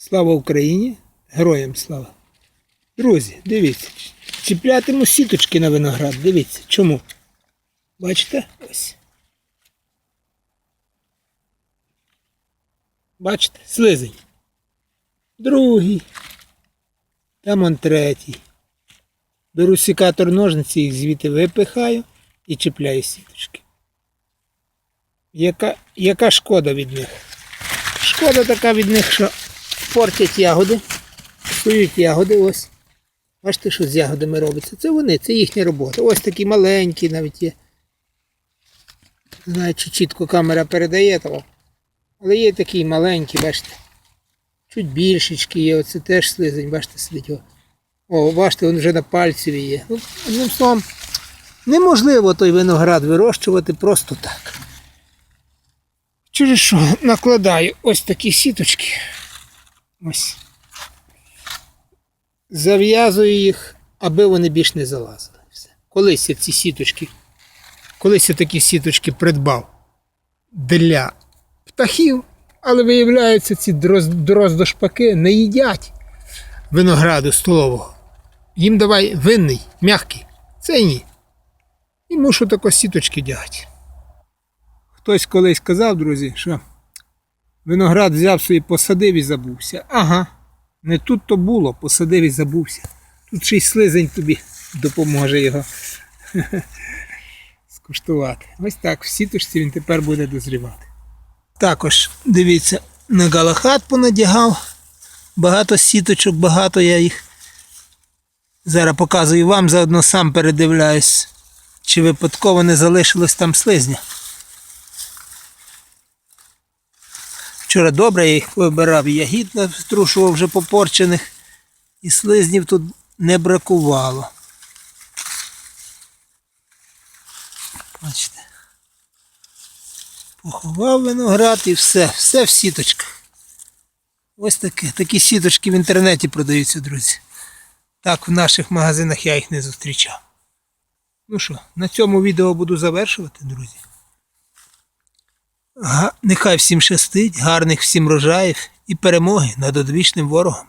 Слава Україні! Героям слава! Друзі, дивіться, чіплятиму сіточки на виноград. Дивіться, чому? Бачите? Ось. Бачите? Слизень. Другий. Там он третій. Беру секатор ножниці, їх звідти випихаю і чіпляю сіточки. Яка, яка шкода від них? Шкода така від них, що портять ягоди. Псують ягоди ось. Бачите, що з ягодами робиться? Це вони, це їхня робота. Ось такі маленькі навіть є. Не знаю, чи чітко камера передає того. Але є такі маленькі, бачите. Чуть більшечки є, оце теж слизень, бачите, сидить. О, О бачите, він вже на пальцеві є. Ну, одним словом, неможливо той виноград вирощувати просто так. Через що накладаю ось такі сіточки. Ось. Зав'язую їх, аби вони більш не залазили. Все. Колись я ці сіточки, колись я такі сіточки придбав для птахів, але виявляється, ці дрозд- дроздошпаки не їдять винограду столового. Їм давай винний, м'який. Це ні. І мушу тако сіточки дягати. Хтось колись казав, друзі, що виноград взяв собі, посадив і забувся. Ага, не тут то було, посадив і забувся. Тут ще й слизень тобі допоможе його скуштувати. Ось так, в сіточці він тепер буде дозрівати. Також, дивіться, на галахат понадягав. Багато сіточок, багато я їх. Зараз показую вам, заодно сам передивляюсь, чи випадково не залишилось там слизня. Вчора добре я їх вибирав, ягід струшував вже попорчених, і слизнів тут не бракувало. Бачите. Поховав виноград і все, все в сіточках. Ось таке. Такі сіточки в інтернеті продаються, друзі. Так в наших магазинах я їх не зустрічав. Ну що, на цьому відео буду завершувати, друзі. Га- Нехай всім щастить, гарних всім рожаїв і перемоги над одвічним ворогом.